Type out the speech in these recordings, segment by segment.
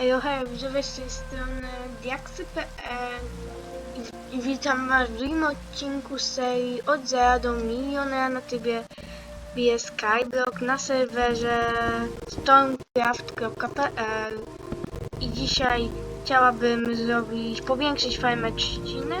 Hej, hej, widzowie z strony Diaksy.pl i, witam was w drugim odcinku serii Od zera do milionera na trybie BS Skyblock na serwerze stormcraft.pl i dzisiaj chciałabym zrobić, powiększyć farmę trzciny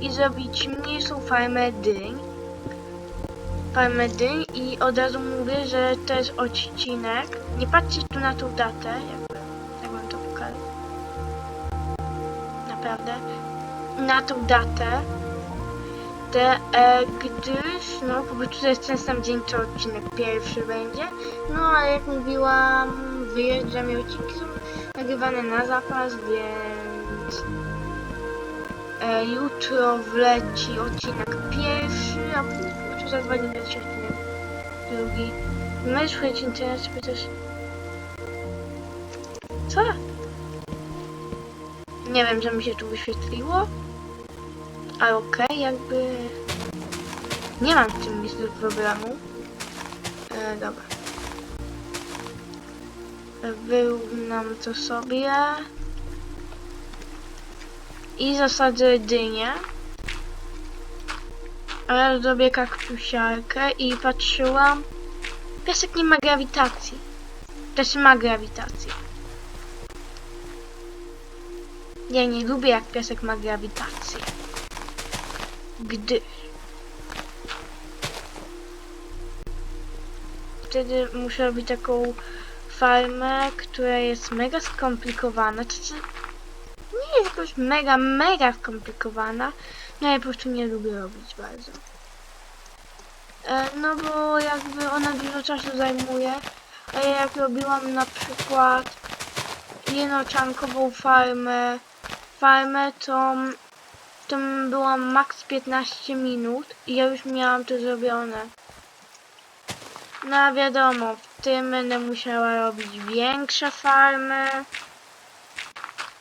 i zrobić mniejszą farmę dyń farmę dyń i od razu mówię, że to jest odcinek. Nie patrzcie tu na tą datę, jak Na tą datę. Te, e, gdyż, no, po prostu to jest ten sam dzień, co odcinek pierwszy będzie. No, a jak mówiłam, wyjeżdżam i odcinki są nagrywane na zapas, więc e, jutro wleci odcinek pierwszy, a tu za dwa dni będzie odcinek drugi. Możesz wchodzić internet sobie też... Co? Nie wiem, że mi się tu wyświetliło. Ale okej, jakby... Nie mam w tym nic do problemu. E, dobra. Wyrównam to sobie. I zasadzę dynię. Ale zrobię kaktusiarkę i patrzyłam. Piasek nie ma grawitacji. Też ma grawitację. Ja nie lubię jak piasek ma grawitację. Gdy. Wtedy muszę robić taką farmę, która jest mega skomplikowana. To znaczy, nie jest jakoś mega, mega skomplikowana. No ja po prostu nie lubię robić bardzo. E, no bo jakby ona dużo czasu zajmuje, a ja jak robiłam na przykład jednoczankową farmę, farmę to, to byłam max 15 minut i ja już miałam to zrobione. No wiadomo, w tym będę musiała robić większe farmy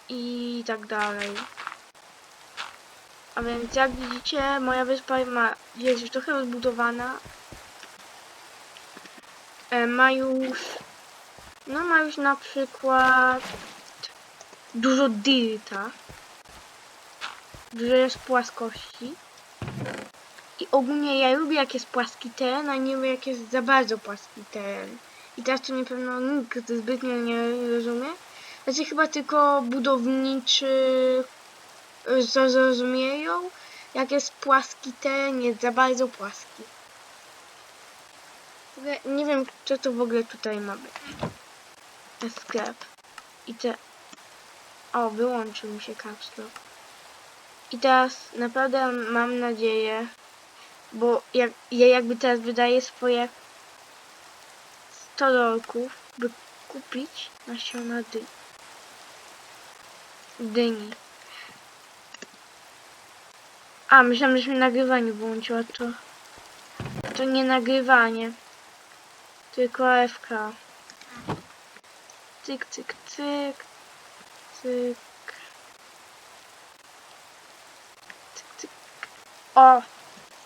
i tak dalej. A więc jak widzicie, moja wyspa ma, jest już trochę rozbudowana. E, ma już, no ma już na przykład dużo dirta. Dużo jest płaskości. I ogólnie ja lubię jak jest płaski teren, a nie lubię jak jest za bardzo płaski teren. I teraz to na pewno nikt zbytnio nie rozumie. Znaczy chyba tylko budowniczy z- zrozumieją, jak jest płaski teren, jest za bardzo płaski. Nie wiem, co to w ogóle tutaj ma być. Ten sklep. I te... O, wyłączył mi się kapslo. I teraz naprawdę mam nadzieję, bo jak, ja jakby teraz wydaję swoje 100 dolków, by kupić nasiona dy, dyni. A, myślałam, że mi nagrywanie włączyła, to... To nie nagrywanie. Tylko AFK. Cyk, cyk, cyk. Cyk. O!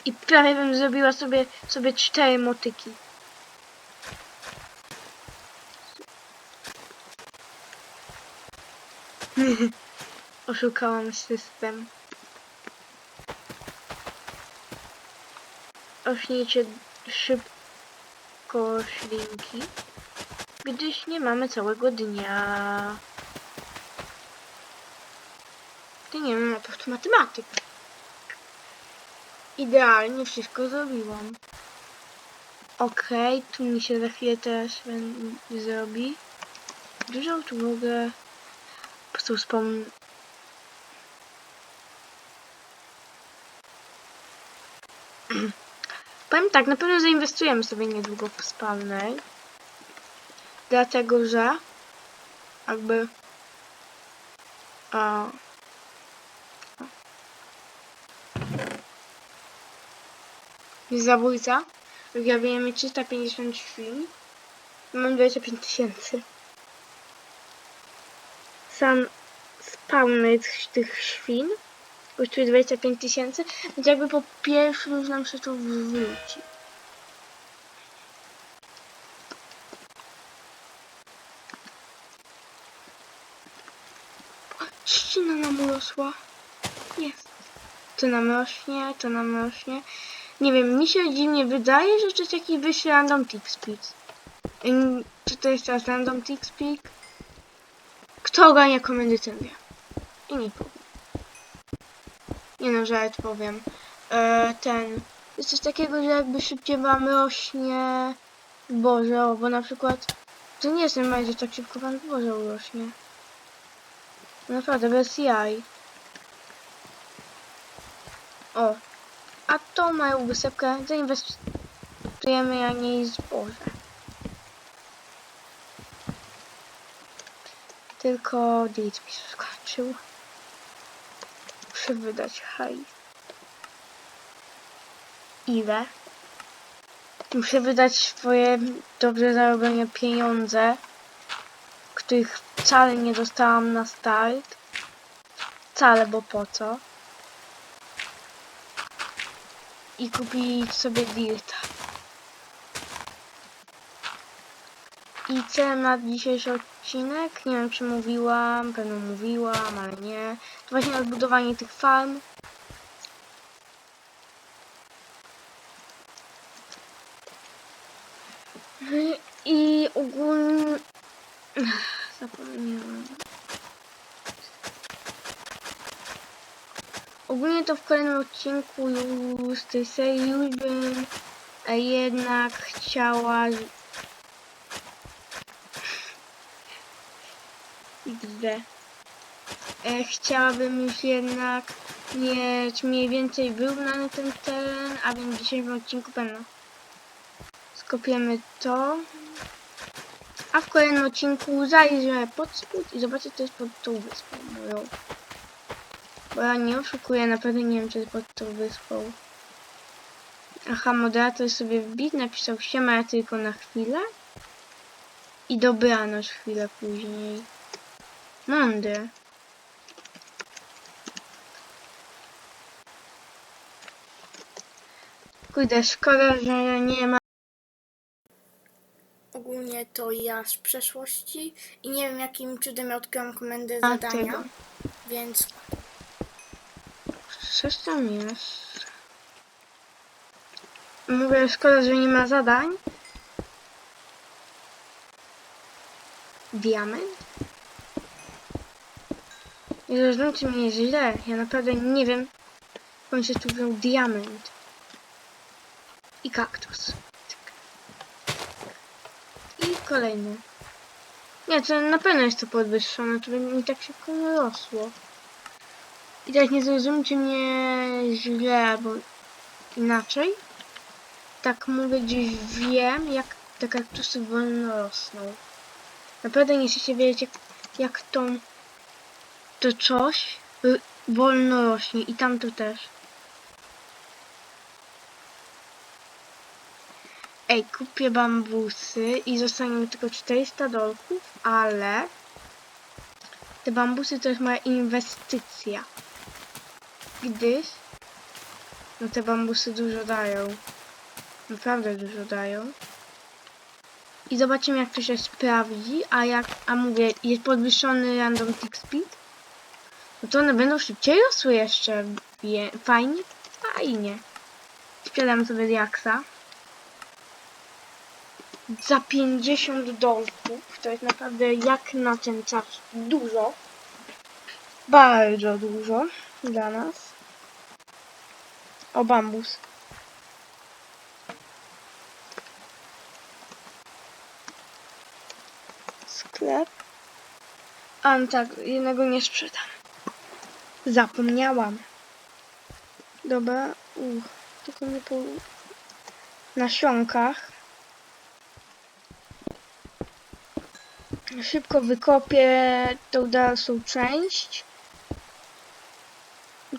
I prawie bym zrobiła sobie, sobie cztery motyki. Oszukałam system. Ośnijcie szybko ślinki, gdyż nie mamy całego dnia. Ty nie prostu matematyka. Idealnie wszystko zrobiłam. Okej, tu mi się za chwilę też zrobi. Dużo tu mogę po prostu wspomnieć. Powiem tak, na pewno zainwestujemy sobie niedługo w spawner. Dlatego, że jakby a, zabójca. Wygrabujemy 350 świn. Mam 25 tysięcy. Sam spawner tych świn kosztuje 25 tysięcy, więc jakby po pierwszym już nam się to wróci. Trzcina nam urosła. Jest. To nam rośnie, to nam rośnie. Nie wiem, mi się dziwnie wydaje, że jest jakiś wyższy random tick Czy to jest teraz random tick? Kto ogarnia komendy, ten wie. I nie powiem. Nie no, żart powiem. E, ten. Jest coś takiego, że jakby szybciej wam rośnie Boże, o, bo na przykład to nie jest normalnie, że tak szybko wam Boże urośnie. Naprawdę, bez jaj. O. A tą mają wysepkę, zainwestujemy ja niej zboże. Tylko delete mi skończył. Muszę wydać hajs. Ile? Muszę wydać swoje dobrze zarobione pieniądze, których wcale nie dostałam na start. Wcale, bo po co? I kupić sobie dirta. I celem na dzisiejszy odcinek, nie wiem czy mówiłam, pewno mówiłam, ale nie. To właśnie odbudowanie tych farm. I ogólnie... Zapomniałam. Ogólnie to w kolejnym odcinku już z tej serii już bym jednak chciała... XD. E, chciałabym już jednak mieć mniej więcej wyrównany ten teren, a więc w dzisiejszym odcinku pewno skopiemy to. A w kolejnym odcinku zajrzę pod spód i zobaczę co jest pod tą wyspą moją. Bo ja nie oszukuję, naprawdę nie wiem co jest pod tą wyspą. Aha, moderator sobie wbit napisał siema ja tylko na chwilę. I dobranoc chwilę później. Mądry. Kurde, szkoda, że nie ma Ogólnie to ja z przeszłości i nie wiem jakim cudem ja odkryłam komendę A, zadania, tego. więc Coś tam jest. Mówię, szkoda, że nie ma zadań. Diament? Nie zrozumcie mnie źle. Ja naprawdę nie wiem, skąd się tu wziął diament. I kaktus. I kolejny. Nie, to na pewno jest to podwyższone, to by mi tak szybko nie rosło. I teraz nie zrozumcie mnie źle albo inaczej. Tak mówię, gdzieś wiem, jak te kaktusy wolno rosną. Naprawdę nie chcecie wiedzieć, jak, jak to, to coś y, wolno rośnie. I tamto też. Ej, kupię bambusy i zostanie mi tylko 400 dolków, ale te bambusy to jest moja inwestycja gdyż no te bambusy dużo dają. Naprawdę dużo dają. I zobaczymy jak to się sprawdzi, a jak, a mówię, jest podwyższony random tick speed, no to one będą szybciej rosły jeszcze. Je, fajnie? Fajnie. Sprzedam sobie diaksa. Za 50 dolków. To jest naprawdę jak na ten czas dużo. Bardzo dużo dla nas. O, bambus. Sklep. A, no tak, jednego nie sprzedam. Zapomniałam. Dobra, uch, tylko nie po nasionkach. Szybko wykopię tą dalszą część.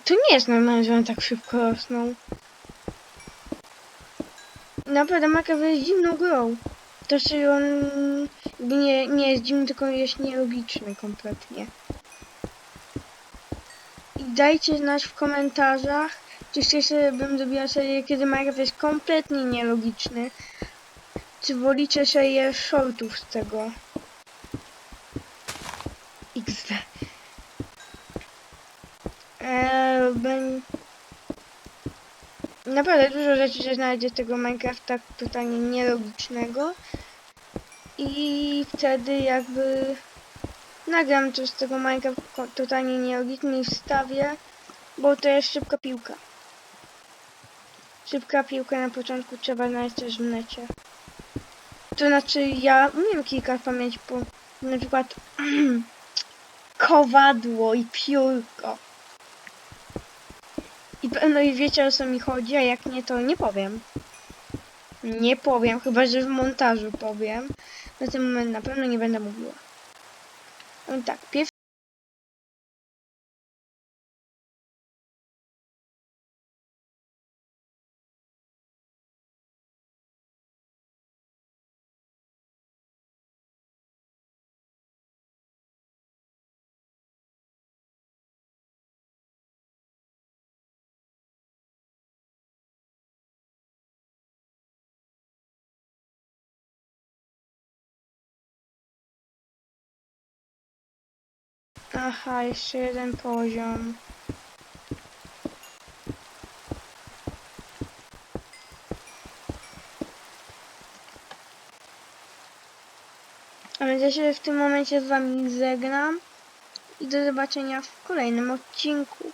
To nie jest normalne, że one tak szybko rosną. Naprawdę Minecraft jest dziwną grą. To znaczy on nie, nie jest dziwny, tylko jest nielogiczny kompletnie. I dajcie znać w komentarzach, czy chcecie, bym zrobiła serię, kiedy Minecraft jest kompletnie nielogiczny. Czy wolicie serię shortów z tego? XD. Eee, ben... Naprawdę dużo rzeczy się znajdzie z tego Minecrafta totalnie nielogicznego. I wtedy jakby nagram coś z tego Minecraft totalnie nielogiczny i wstawię, bo to jest szybka piłka. Szybka piłka na początku trzeba znaleźć też w necie. To znaczy ja umiem kilka pamięć po na przykład kowadło i piórko. Pewno i wiecie o co mi chodzi, a jak nie to nie powiem. Nie powiem, chyba że w montażu powiem. Na ten moment na pewno nie będę mówiła. No tak, pierw Aha, jeszcze jeden poziom. A więc ja się w tym momencie z wami żegnam i do zobaczenia w kolejnym odcinku.